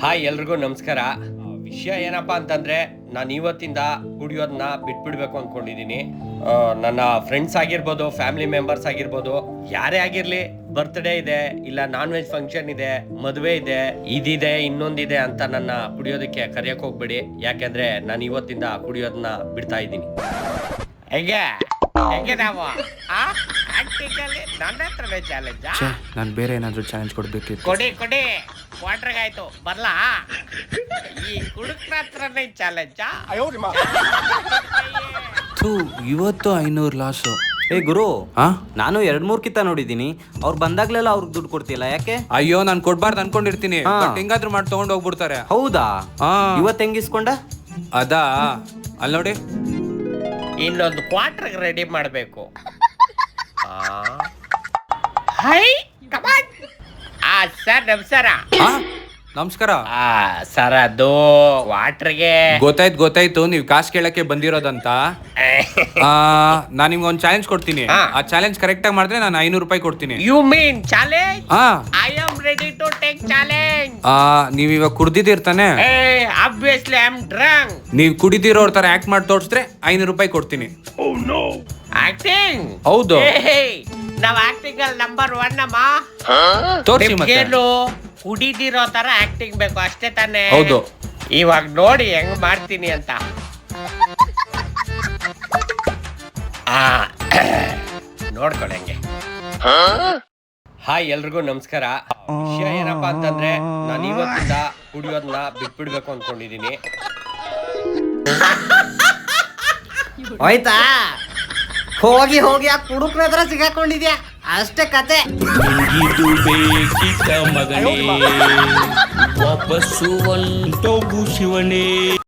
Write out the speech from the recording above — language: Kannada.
ಹಾಯ್ ಎಲ್ರಿಗೂ ನಮಸ್ಕಾರ. ವಿಷಯ ಏನಪ್ಪ ಅಂತಂದ್ರೆ ನಾನು ಇವತ್ತಿಂದ ಕುಡಿಯೋದನ್ನ ಬಿಟ್ಬಿಡ್ಬೇಕು ಅನ್ಕೊಂಡಿದೀನಿ. ಆ, ನನ್ನ ಫ್ರೆಂಡ್ಸ್ ಆಗಿರ್ಬೋದು ಫ್ಯಾಮಿಲಿ ಮೆಂಬರ್ಸ್ ಆಗಿರ್ಬೋದು ಯಾರೇ ಆಗಿರ್ಲಿ ಬರ್ತ್ಡೇ ಇದೆ ಇಲ್ಲ ನಾನ್ ವೆಜ್ ಫಂಕ್ಷನ್ ಇದೆ ಮದುವೆ ಇದೆ ಇದಿದೆ ಇನ್ನೊಂದಿದೆ ಅಂತ ನನ್ನ ಕುಡಿಯೋದಕ್ಕೆ ಕರೆಯಕ್ಕೆ ಹೋಗ್ಬೇಡಿ. ಯಾಕೆಂದ್ರೆ ನಾನು ಇವತ್ತಿಂದ ಕುಡಿಯೋದನ್ನ ಬಿಡ್ತಾ ಇದ್ದೀನಿ. ಹೆಂಗೆ? ಹೆಂಗೆ ಆ? ನನ್ನ ಹತ್ರನೇ ಚಾಲೆಂಜಾ ಛೇ ನಾನು ಬೇರೆ ಏನಾದರೂ ಚಾಲೆಂಜ್ ಕೊಡ್ಬೇಕು ಕೊಡಿ ಕೊಡಿ. ಕ್ವಾರ್ಟ್ರಗಾಯ್ತು ಬರ್ಲಾ? ಈ ಕುಡುಕ್ರ ಹತ್ರನೇ ಚಾಲೆಂಜ್ ಥೂ ಇವತ್ತು ಐನೂರು ಲಾಸು ಏ ಗುರು ಹಾ ನಾನು ಎರಡ್ ಮೂರ್ ಕಿತ್ತ ನೋಡಿದೀನಿ ಅವ್ರು ಬಂದಾಗ್ಲೆಲ್ಲ ಅವ್ರಿಗೆ ದುಡ್ಡು ಕೊಡ್ತಿಲ್ಲ ಯಾಕೆ? ಅಯ್ಯೋ ನಾನು ಕೊಡ್ಬಾರ್ದು ಅನ್ಕೊಂಡಿರ್ತೀನಿ. ಹಾ. ಬಟ್ ಹೆಂಗಾದ್ರೂ ಮಾಡಿ ತಗೊಂಡ್ ಹೋಗ್ಬಿಡ್ತಾರೆ. ಹೌದಾ? ಹಾ. ಇವತ್ ಹೆಂಗಿಸ್ಕೊಂಡ ಅದಾ? ಅಲ್ಲಿ ನೋಡಿ. ಇನ್ನೊಂದು ಕ್ವಾರ್ಟರ್ ರೆಡಿ ಮಾಡಬೇಕು. ಹೈ! ಕಮಾನ್ ಆ ಸರ್ ನಮಸ್ಕಾರ ಹಾ ನಮಸ್ಕಾರ. ಆ ಸರ್ ಅದು ವಾಟ್ರಿಗೆ ಗೊತ್ತಾಯ್ತು ಗೊತ್ತಾಯ್ತು. ನೀವ್ ಕಾಸ್ ಕೇಳಕ್ಕೆ ಬಂದಿರೋದಂತ. ಆ, ನಾನ್ ನಿಮ್ಗೆ ಒಂದು ಚಾಲೆಂಜ್ ಕೊಡ್ತೀನಿ. ಹಾ. ಆ ಚಾಲೆಂಜ್ ಕರೆಕ್ಟ್ ಆಗಿ ಮಾಡಿದ್ರೆ ನಾನು ಐನೂರು ರೂಪಾಯಿ ಕೊಡ್ತೀನಿ. ಯು ಮೀನ್ ಚಾಲೆಂಜ್ ಹಾ. I ready to take challenge ಆ, ನೀವ್ ಇವಾಗ ಕುಡ್ದಿದ್ದಿರ್ತಾನೆ ಏ ಆಬ್ವಿಯಸ್ಲಿ ಐ ಆಮ್ ಡ್ರಂಕ್ ನೀವ್ ಕುಡಿದಿರೋರ್ ತರ ಆಕ್ಟ್ ಮಾಡಿ ತೋರಿಸಿದ್ರೆ ಐನೂರು ರೂಪಾಯಿ ಕೊಡ್ತೀನಿ. ಆಕ್ಟಿಂಗ್ ಹೌದು. ನಾವ್ ಆಕ್ಟಿಂಗ್ ಅಲ್ಲಿ ನಂಬರ್ ಒನ್ ಅಮ್ಮ. ತೋರ್ಸಿ ಮತ್ತೆ. ನಿಮ್ಗೇನು ಕುಡಿದಿರೋ ತರ ಆಕ್ಟಿಂಗ್ ಬೇಕು ಅಷ್ಟೇ ತಾನೇ. ಹೌದು. ಇವಾಗ ನೋಡಿ ಹೆಂಗ್ ಮಾಡ್ತೀನಿ ಅಂತ. ಆ, ನೋಡ್ಕೊಳ್ಳಿ ಹಂಗೆ. ಹಾಯ್ ಎಲ್ರಿಗೂ ನಮಸ್ಕಾರ. ವಿಷಯ ಏನಪ್ಪಾ ಅಂತಂದ್ರೆ ನಾನು ಇವತ್ತಿಂದ ಕುಡಿಯೋದನ್ನ ಬಿಟ್ಬಿಡ್ಬೇಕು ಅನ್ಕೊಂಡಿದೀನಿ. ಹೋಯ್ತಾ? ಹೋಗಿ ಹೋಗಿ ಆ ಕುಡುಕ್ರ ಹತ್ರ ಸಿಗಾಕೊಂಡಿದ್ಯಾ? ಅಷ್ಟೇ ಕತೆ. ಬೇಕಿದ್ದ ಮಗನೇ ವಾಪಸ್ಸು ಶಿವನೇ.